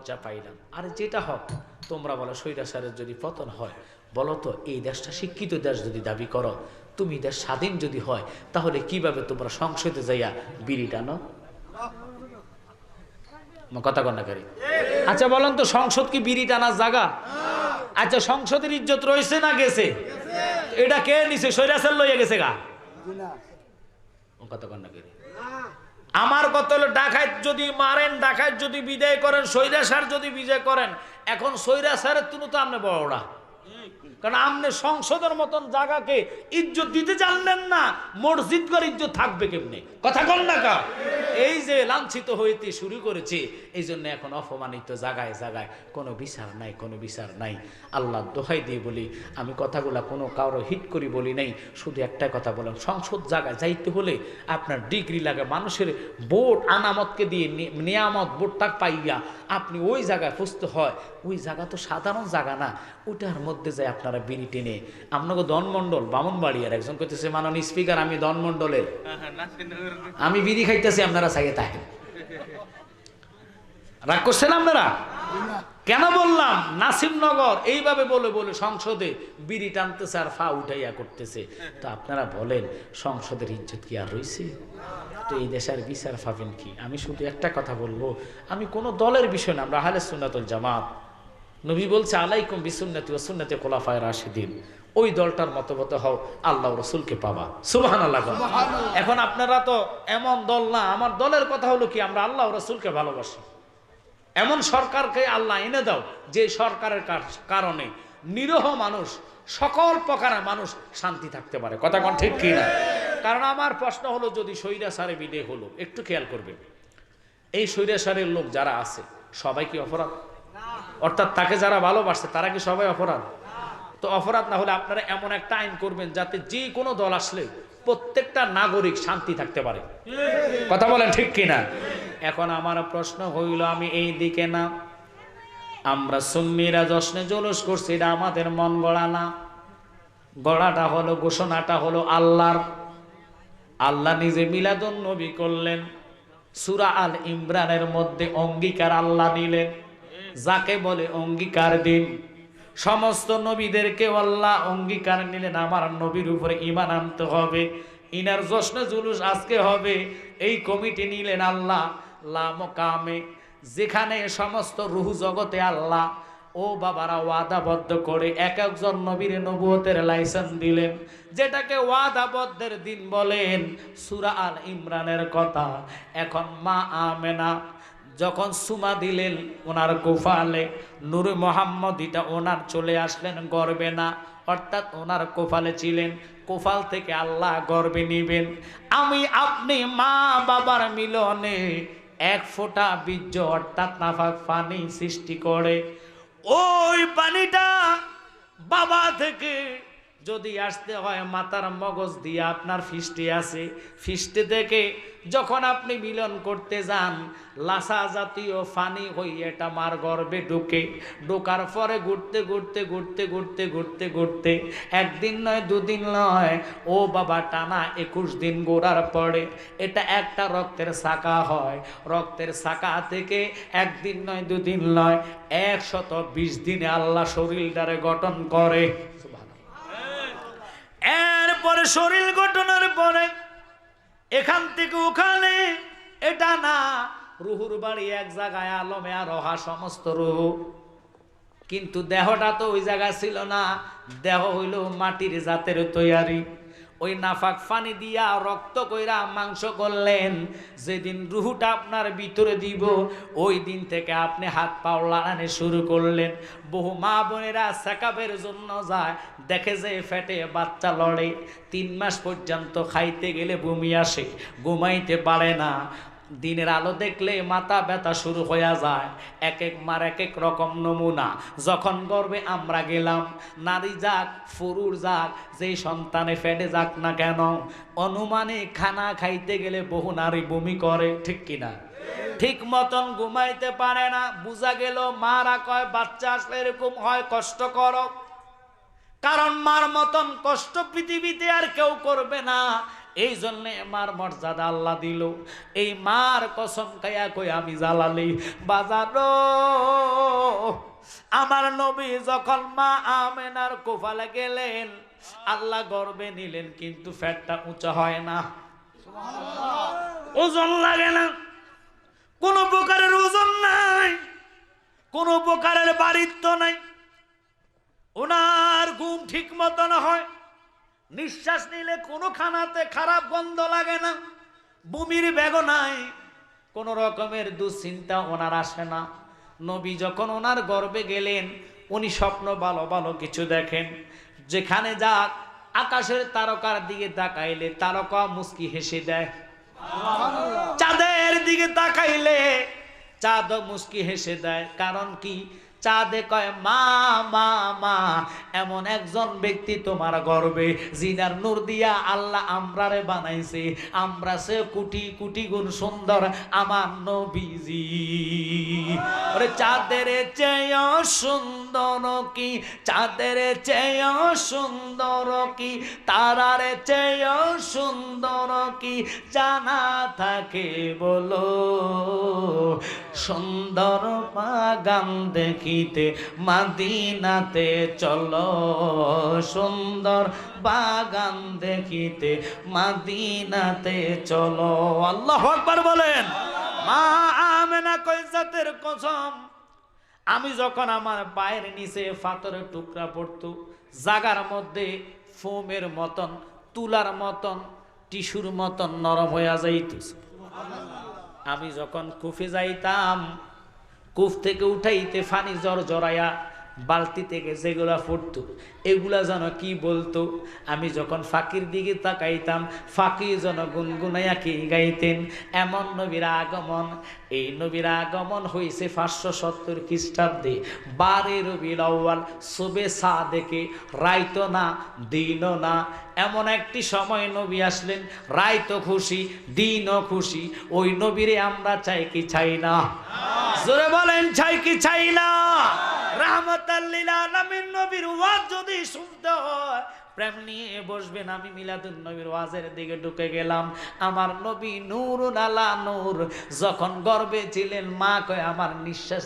লজ্জা পাইলাম। আর যেটা হোক তোমরা বলো স্বৈরাচারের যদি পতন হয় বলো তো এই দেশটা শিক্ষিত দেশ যদি দাবি করো তুমি দেশ স্বাধীন যদি হয় তাহলে কীভাবে তোমরা সংসদে যাইয়া বিড়ি টানো? কথা কন্যাকারী আচ্ছা বলেন তো সংসদ কি বিড়ি টানার জায়গা? আচ্ছা সংসদের ইজ্জত রয়েছে না গেছে? এটা কে নিছে? সৈরাসের লইয়া গেছে গা? কথা কন্যাকারী আমার কত হলো, ডাকাত যদি মারেন, ডাকাত যদি বিদায় করেন সৈরাসার যদি বিজয় করেন, এখন সৈরা সৈরাসারের তুলু তো আপনি বড়রা কারণ আপনি সংসদের মতন জায়গাকে ইজ্জত দিতে জানলেন না মসজিদ করে ইজ্জত থাকবে কথা কন না কা এই যে লাঞ্ছিত হইতে শুরু করেছে এই জন্য এখন অপমানিত জায়গায় জায়গায় কোনো বিচার নাই, কোনো বিচার নাই। আল্লাহ দোহাই দিয়ে বলি, আমি কথাগুলা কোনো কারও হিট করি বলি নাই, শুধু একটা কথা বলেন, সংসদ জায়গায় যাইতে হলে আপনার ডিগ্রি লাগে, মানুষের ভোট, আনামতকে দিয়ে নিয়ামত ভোটটা পাইয়া আপনি ওই জায়গায় পুষতে হয়। ওই জায়গা তো সাধারণ জায়গা না ওটার মধ্যে যায় আপনারা বিড়ি টেনে, আপনাকে দনমণ্ডল বামনবাড়িয়ার একজন করতেছে মাননীয় স্পিকার, আমি দনমণ্ডলের আমি বিড়ি খাইতেছি, আপনারা চাইয়ে থাকেন রাগ করছেন আপনারা? কেন বললাম? নাসিমনগর এইভাবে বলে বলে সংসদে বিড়ি টানতেছে আর ফা উঠাইয়া করতেছে। তো আপনারা বলেন, সংসদের ইজ্জত কি আর রয়েছে তো এই দেশের বিচার পাবেন কি? আমি শুধু একটা কথা বলব, আমি কোনো দলের বিষয় না, আমরা আহলে সুন্নাতুল জামাত। নবী বলছে আলাইকুম বিসুন্নতি ও সুন্নতি খোলাফায় রাশিদিন। ওই দলটার মতবত হও আল্লাহ রসুলকে পাবা। সুবাহান আল্লাহ এখন আপনারা তো এমন দল না আমার দলের কথা হলো কি আমরা আল্লাহ রসুলকে ভালোবাসি। এমন সরকারকে আল্লাহ এনে দাও যে সরকারের কার- কারণে নিরহ মানুষ সকল প্রকারের মানুষ শান্তি থাকতে পারে। কথা কোন ঠিক কি না? কারণ আমার প্রশ্ন হলো যদি সৈরাসারে বিদে হলো একটু খেয়াল করবেন। এই সৈরাসারের লোক যারা আছে সবাই কি অপরাধ? অর্থাৎ তাকে যারা ভালোবাসছে তারা কি সবাই অপরাধ? তো অপরাধ না হলে আপনারা এমন একটা আইন করবেন যাতে যে কোনো দল আসলে প্রত্যেকটা নাগরিক শান্তি থাকতে পারে। কথা বলেন ঠিক কিনা? এখন আমার প্রশ্ন হইল, আমি এই দিকে না। আমরা সুন্নিরা জশ্নে জলুস করছি, এটা আমাদের মন গড়া না। গড়াটা হলো, ঘোষণাটা হলো আল্লাহর। আল্লাহ নিজে মিলাদুন নবী করলেন। সুরা আল ইমরানের মধ্যে অঙ্গীকার আল্লাহ নিলেন। যাকে বলে অঙ্গীকার দিন। সমস্ত নবীদেরকে আল্লাহ অঙ্গীকার নিলেন, আমার নবীর উপরে ইমান আনতে হবে। ইনার জশ্ন জুলুস আজকে হবে। এই কমিটি নিলেন আল্লাহ লামকামে যেখানে সমস্ত রুহ জগতে আল্লাহ ও বাবারা ওয়াদাবদ্ধ করে এক একজন নবীর নবুয়তের লাইসেন্স দিলেন। যেটাকে ওয়াদাবদ্ধের দিন বলেন, সুরা আল ইমরানের কথা। এখন মা আমেনা যখন সুমা দিলেন ওনার কোফালে নূর মোহাম্মদিটা ওনার চলে আসলেন গর্বে না। অর্থাৎ ওনার কোফালে ছিলেন, কোফাল থেকে আল্লাহ গর্বে নিবেন। আমি আপনি মা বাবার মিলনে এক ফোঁটা বীর্য, অর্থাৎ নাফাক পানি সৃষ্টি করে। ওই পানিটা বাবা থেকে যদি আসতে হয় মাতার মগজ দিয়ে আপনার ফিস্টে আছে, ফিস্টে থেকে যখন আপনি মিলন করতে যান, লাসা জাতীয় ফানি হই এটা মার গর্বে ঢুকে। ঢোকার পরে ঘুরতে ঘুরতে ঘুরতে ঘুরতে ঘুরতে ঘুরতে, একদিন নয়, দুদিন নয়, ও বাবা টানা একুশ দিন গোড়ার পরে এটা একটা রক্তের শাখা হয়। রক্তের শাখা থেকে একদিন নয়, দুদিন নয়, একশত বিশ দিনে আল্লাহ শরীরটারে গঠন করে। শরীর গঠনের পরে এখান থেকে ওখানে এটা না, রুহুর বাড়ি এক জায়গায় আলমে আর রহা সমস্ত রুহু। কিন্তু দেহটা তো ওই জায়গায় ছিল না, দেহ হইল মাটির জাতের তৈয়ারি। ওই নাফাক ফানি দিয়া রক্ত কইরা মাংস করলেন। যেদিন রুহুটা আপনার ভিতরে দিব, ওই দিন থেকে আপনি হাত পাও লাড়ানে শুরু করলেন। বহু মা বোনেরা সেকাবের জন্য যায়, দেখে যে ফেটে বাচ্চা লড়ে। তিন মাস পর্যন্ত খাইতে গেলে বমি আসে, ঘুমাইতে পারে না। দিনের আলো দেখলে মাথা ব্যথা শুরু হয়ে যায়। এক এক মার এক এক রকম নমুনা। যখন গর্বে আমরা গেলাম, নারী যাক ফুরুর যাক যেই সন্তানে ফেটে যাক না কেন, অনুমানে খানা খাইতে গেলে বহু নারী বমি করে, ঠিক কিনা ঠিক মতন ঘুমাইতে পারে না। বুঝা গেল, মারা কয়, বাচ্চা আসলে এরকম হয়, কষ্ট করো। কারণ মার মতন কষ্ট পৃথিবীতে আর কেউ করবে না। এই জন্য মার মর্যাদা আল্লাহ দিল। এই মার কসম কায়া কই আমি জ্বালালি। বাজারো আমার নবী যখন মা আমেনার কোফালে গেলেন আল্লাহ গর্বে নিলেন কিন্তু ফ্যাটটা উঁচা হয় না। ওজন লাগে না। কোনো প্রকারের ওজন নাই। কোনো প্রকারের বাড়িত্ব নাই। ওনার ঘুম ঠিক মতন হয়। নিঃশ্বাস নিলে কোনো খানাতে খারাপ গন্ধ লাগে না। বমির ব্যাগ নাই, কোনো রকমের দুশ্চিন্তা ওনার আসে না। নবী যখন ওনার গর্বে গেলেন, উনি স্বপ্ন ভালো ভালো কিছু দেখেন। যেখানে যাক, আকাশের তারকার দিকে তাকাইলে তারকা মুস্কি হেসে দেয়। চাঁদের দিকে তাকাইলে চাঁদ মুস্কি হেসে দেয়। কারণ কি? চাঁদে কয়, মা মা মা, এমন একজন ব্যক্তি তোমার গর্বে, জিনার নূর দিয়া আল্লাহ আমরারে বানাইছে। আমরা সে কোটি কোটি গুণ সুন্দর, আমার নবীজি। ওরে, চাঁদের চেয়ে সুন্দর কি? চাঁদের চেয়ে সুন্দর কি? তারার চেয়ে সুন্দর কি? জানা থাকে বলো। সুন্দর বাগান দেখিতে মাদিনাতে চলো। সুন্দর বাগান দেখিতে মাদিনাতে চলো। আল্লাহ আকবার বলেন, মা আমেনা কইজাতের কসম? আমি যখন আমার পায়ের নিচে পাথরের টুকরা পড়তো, জাগার মধ্যে ফোমের মতন, তুলার মতন, টিস্যুর মতন নরম হইয়া যাইত। আমি যখন কুফে যাইতাম কুফ থেকে উঠাইতে ফানি জর জড়াইয়া বালতি থেকে যেগুলা ফুটতো এগুলা যেন কি বলতো? আমি যখন ফাঁকির দিকে তাকাইতাম ফাঁকি যেন গুনগুনাইয়া কি গাইতেন? এমন নবীর আগমন এই নবীর আগমন হয়েছে পাঁচশো সত্তর খ্রিস্টাব্দে। বারে রবির আউ্বাল শুভে সা দেখে রাইতো না দিনও না। এমন একটি সময় নবী আসলেন রাইতো খুশি দিনও খুশি। ওই নবীরে আমরা চাই কি চাই না? জোরে বলেন চাই কি চাই না? রাহমাতাল্লিল আলামিন নবীর ওয়াজ যদি শুনতে হয়, প্রেম নিয়ে বসবেন, আমি মিলাদুন নবীর ওয়াজের দিকে ঢুকে গেলাম। আমার নবী নূর আলা নূর, যখন গর্বে ছিলেন, মা কয়, আমার নিঃশ্বাস